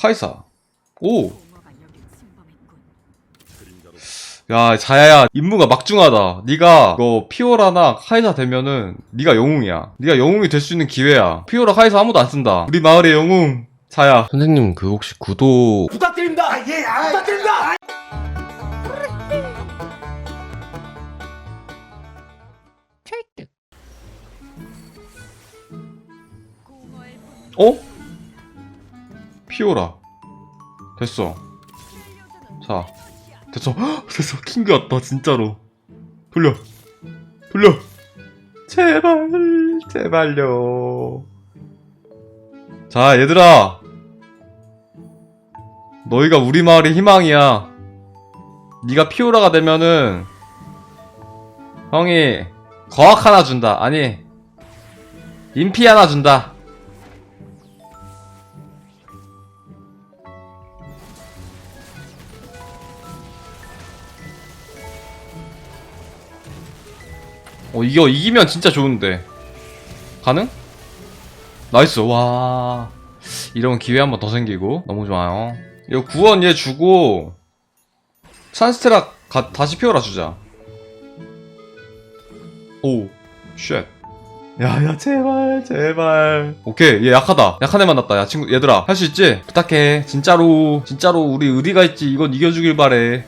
카이사. 오. 야 자야야 임무가 막중하다. 네가 이거 피오라나 카이사 되면은 네가 영웅이야. 네가 영웅이 될 수 있는 기회야. 피오라 카이사 아무도 안 쓴다. 우리 마을의 영웅 자야. 선생님 그 혹시 구독 부탁드립니다. 예, 부탁드립니다. 어? 피오라. 됐어. 자, 됐어. 헉, 됐어. 킹그 왔다, 진짜로. 돌려. 돌려. 제발, 제발요. 자, 얘들아. 너희가 우리 마을의 희망이야. 네가 피오라가 되면은 형이 거학 하나 준다. 아니, 인피 하나 준다. 어 이거 이기면 진짜 좋은데. 가능? 나이스. 와. 이런 기회 한 번 더 생기고. 너무 좋아요. 이거 구원 얘 주고 산스테라 가, 다시 피워라 주자. 오쉣. 야야 제발 제발. 오케이. 얘 약하다. 약한 애 만났다. 야 친구 얘들아. 할 수 있지? 부탁해. 진짜로. 진짜로 우리 의리가 있지. 이건 이겨주길 바래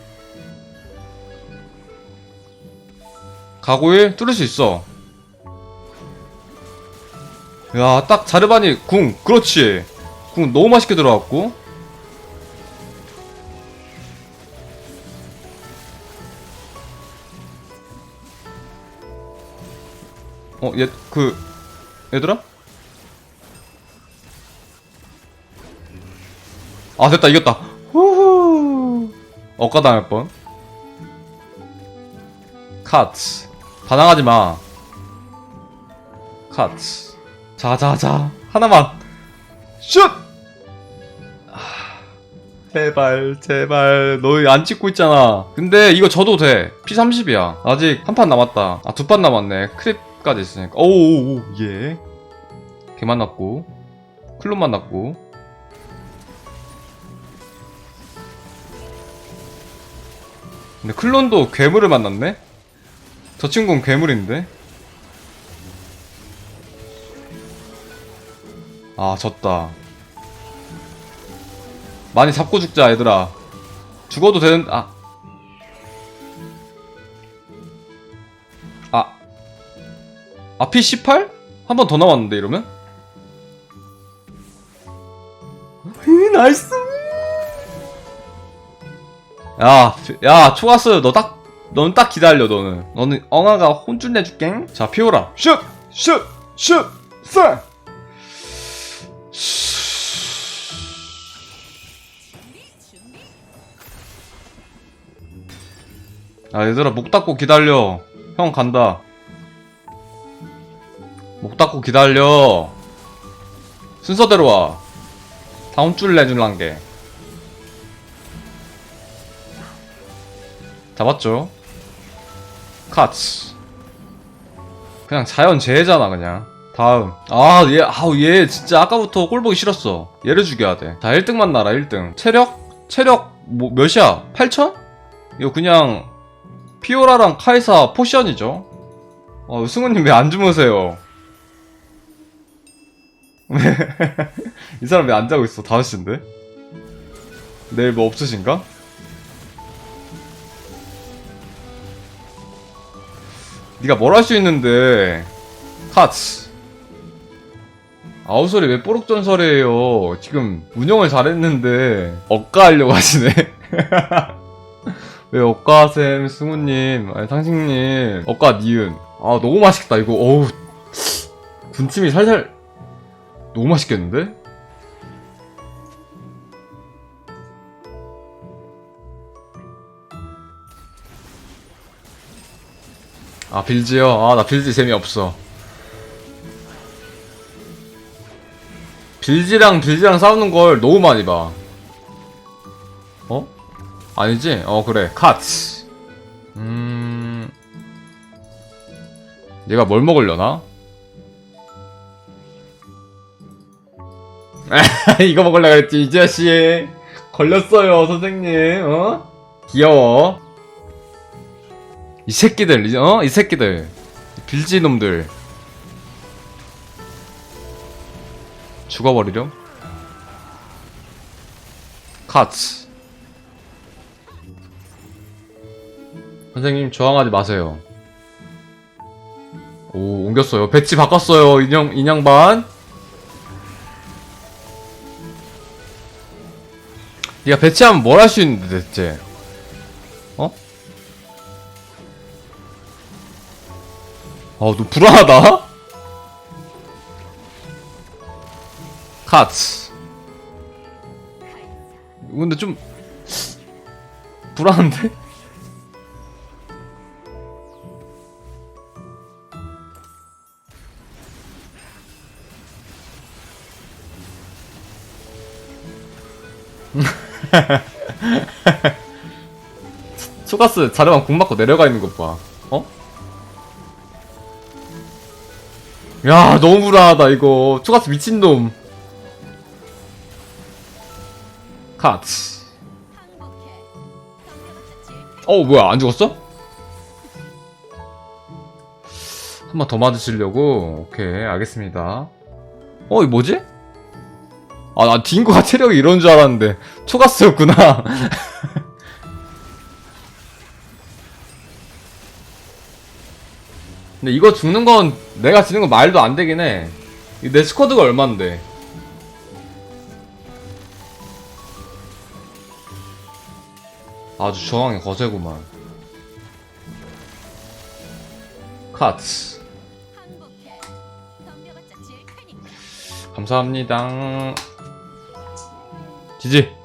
가고일 뚫을 수 있어. 야, 딱 자르바니 궁. 그렇지. 궁 너무 맛있게 들어갔고. 어, 얘, 그, 얘들아? 아, 됐다, 이겼다. 후후. 억가당할 뻔. 카츠. 반항하지 마. 카츠. 자, 자, 자. 하나만. 슛! 아, 제발, 제발. 너희 안 찍고 있잖아. 근데 이거 져도 돼. P30이야. 아직 한 판 남았다. 아, 두 판 남았네. 크립까지 있으니까. 오오오, 예. 걔 만났고. 클론 만 났고. 근데 클론도 괴물을 만났네? 저 친구는 괴물인데? 아, 졌다. 많이 잡고 죽자, 얘들아. 죽어도 되는, 아. 아. 아, P18? 한 번더 남았는데, 이러면? 이, 나이스! 야, 야, 초가스, 너 딱, 넌 딱 기다려, 너는. 너는 엉아가 혼쭐 내줄게. 자, 피오라. 슛! 슛! 슛! 쎄! 야, 얘들아, 목 닫고 기다려. 형 간다. 목 닫고 기다려. 순서대로 와. 다음 줄 내줄란 게. 잡았죠? 카츠. 그냥 자연재해잖아, 그냥. 다음. 아, 얘, 아우, 얘 진짜 아까부터 꼴 보기 싫었어. 얘를 죽여야 돼. 자, 1등 만 나라, 1등. 체력? 체력, 뭐, 몇이야? 8천? 이거 그냥, 피오라랑 카이사 포션이죠? 어, 승우님 왜 안 주무세요? 왜? 이 사람 왜 안 자고 있어? 5시인데? 내일 뭐 없으신가? 네가 뭘 할 수 있는데? 카츠 아우소리 왜 뽀록전설이에요? 지금 운영을 잘했는데 억가하려고 하시네. 왜 억가쌤 승우님? 아니 상식님. 억가 니은. 아 너무 맛있겠다 이거. 어우. 군침이 살살. 너무 맛있겠는데? 아 빌지요? 아 나 빌지 재미없어 빌지랑 빌지랑 싸우는 걸 너무 많이 봐 어? 아니지? 어 그래 카츠 음... 얘가 뭘 먹으려나? 이거 먹으려 그랬지 이 자식 걸렸어요 선생님 어? 귀여워 이 새끼들 이- 어? 이 새끼들. 빌지 놈들. 죽어버리렴? 카츠. 선생님 저항하지 마세요. 오 옮겼어요. 배치 바꿨어요 인형 인형반. 네가 배치하면 뭘 할 수 있는데 대체 아너 불안하다 카츠 근데 좀 불안한데? 초가스 자르만 궁 맞고 내려가 있는 것 봐. 어? 야 너무 불안하다 이거. 초가스 미친놈. 카츠. 어 뭐야 안 죽었어? 한 번 더 맞으시려고? 오케이 알겠습니다. 어 이거 뭐지? 아나 딩고가 체력이 이런 줄 알았는데 초가스였구나. 근데 이거 죽는 건 내가 지는 건 말도 안 되긴 해. 이내 스쿼드가 얼만데? 아주 저항이 거세구만. 카츠. 감사합니다. 지지.